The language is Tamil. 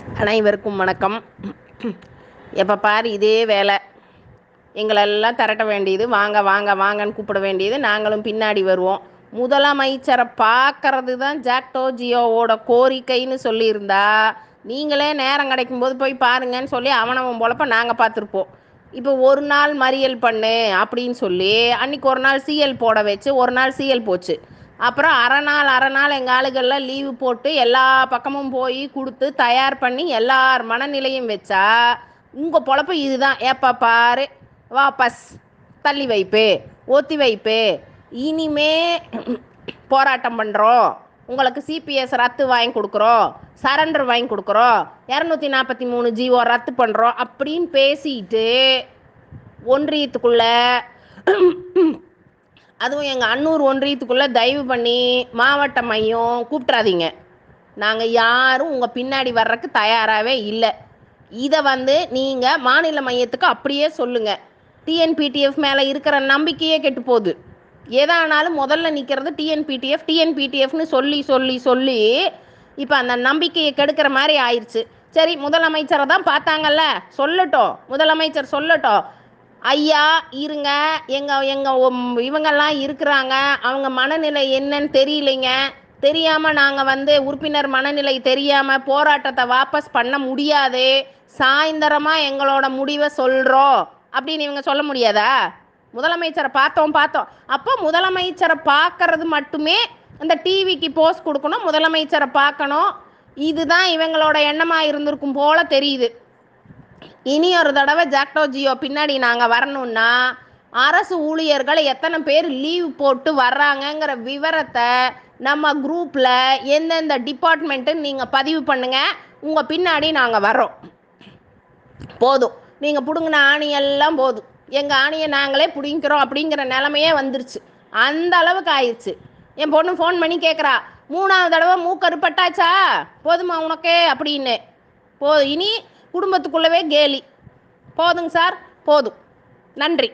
அனைவருக்கும் வணக்கம். எப்போ பார் இதே வேலை. எங்களெல்லாம் திரட்ட வேண்டியது வாங்க வாங்க வாங்கன்னு கூப்பிட வேண்டியது நாங்களும் பின்னாடி வருவோம். முதலமைச்சரை பார்க்கறது தான் ஜாக்டோ ஜியோவோட கோரிக்கைன்னு சொல்லியிருந்தா நீங்களே நேரம் கிடைக்கும்போது போய் பாருங்கன்னு சொல்லி அவனவன் போலப்ப நாங்கள் பார்த்துருப்போம். இப்போ ஒரு நாள் மறியல் பண்ணு அப்படின்னு சொல்லி அன்றைக்கி ஒரு நாள் சிஎல் போட வச்சு ஒரு நாள் சிஎல் போச்சு. அப்புறம் அரை நாள் அரை நாள் எங்கள் ஆளுகள்லாம் லீவு போட்டு எல்லா பக்கமும் போய் கொடுத்து தயார் பண்ணி எல்லார் மனநிலையும் வச்சா உங்கள் பொழப்பு இதுதான். ஏப்பா பாரு. வாபஸ் தள்ளி வைப்பு. ஒத்தி வைப்பு. இனிமே போராட்டம் பண்ணுறோம் உங்களுக்கு சிபிஎஸ் ரத்து வாங்கி கொடுக்குறோம். சரண்டர் வாங்கி கொடுக்குறோம். இரநூத்தி நாற்பத்தி மூணு ஜிஓ ரத்து பண்ணுறோம் அப்படின்னு பேசிட்டு ஒன்றியத்துக்குள்ள அதுவும் எங்கள் அன்னூர் ஒன்றியத்துக்குள்ளே தயவு பண்ணி மாவட்ட மையம் கூப்பிட்றாதீங்க நாங்கள் யாரும் உங்கள் பின்னாடி வர்றதுக்கு தயாராகவே இல்லை. இதை வந்து நீங்கள் மாநில மையத்துக்கு அப்படியே சொல்லுங்கள் டிஎன்பிடிஎஃப் மேலே இருக்கிற நம்பிக்கையே கெட்டு போகுது. எதானாலும் முதல்ல நிற்கிறது டிஎன்பிடிஎஃப் டிஎன்பிடிஎஃப்னு சொல்லி சொல்லி சொல்லி இப்போ அந்த நம்பிக்கையை கெடுக்கிற மாதிரி ஆயிடுச்சு சரி முதலமைச்சரை தான் பார்த்தாங்கல்ல? சொல்லட்டும். முதலமைச்சர் சொல்லட்டும். ஐயா இருங்க. எங்கள் எங்கள் இவங்கெல்லாம் இருக்கிறாங்க. அவங்க மனநிலை என்னன்னு தெரியலைங்க. தெரியாமல் நாங்கள் வந்து உறுப்பினர் மனநிலை தெரியாமல் போராட்டத்தை வாபஸ் பண்ண முடியாது. சாயந்தரமா எங்களோட முடிவை சொல்கிறோம் அப்படின்னு இவங்க சொல்ல முடியாதா? முதலமைச்சரை பார்த்தோம் பார்த்தோம். அப்போ முதலமைச்சரை பார்க்கறது மட்டுமே அந்த டிவிக்கு போஸ்ட் கொடுக்கணும் முதலமைச்சரை பார்க்கணும். இதுதான் இவங்களோட எண்ணமாக இருந்திருக்கும் போல தெரியுது. இனி ஒரு தடவை ஜாக்டோ ஜியோ பின்னாடி நாங்கள் வரணும்னா அரசு ஊழியர்கள் எத்தனை பேர் லீவ் போட்டு வர்றாங்கங்கிற விவரத்தை நம்ம குரூப்பில் எந்தெந்த டிபார்ட்மெண்ட்டுன்னு நீங்கள் பதிவு பண்ணுங்கள் உங்கள் பின்னாடி நாங்கள் வர்றோம். போதும். நீங்கள் பிடுங்கின ஆணியெல்லாம் போதும். எங்கள் ஆணியை நாங்களே பிடிங்கிறோம் அப்படிங்கிற நிலமையே வந்துருச்சு. அந்த அளவுக்கு ஆயிடுச்சு. என் பொண்ணு ஃபோன் பண்ணி கேட்குறா மூணாவது தடவை மூக்கருப்பட்டாச்சா? போதுமா உனக்கே? அப்படின்னு. போ இனி குடும்பத்துக்குள்ளவே கேலி. போதுங்க சார் போதும். நன்றி.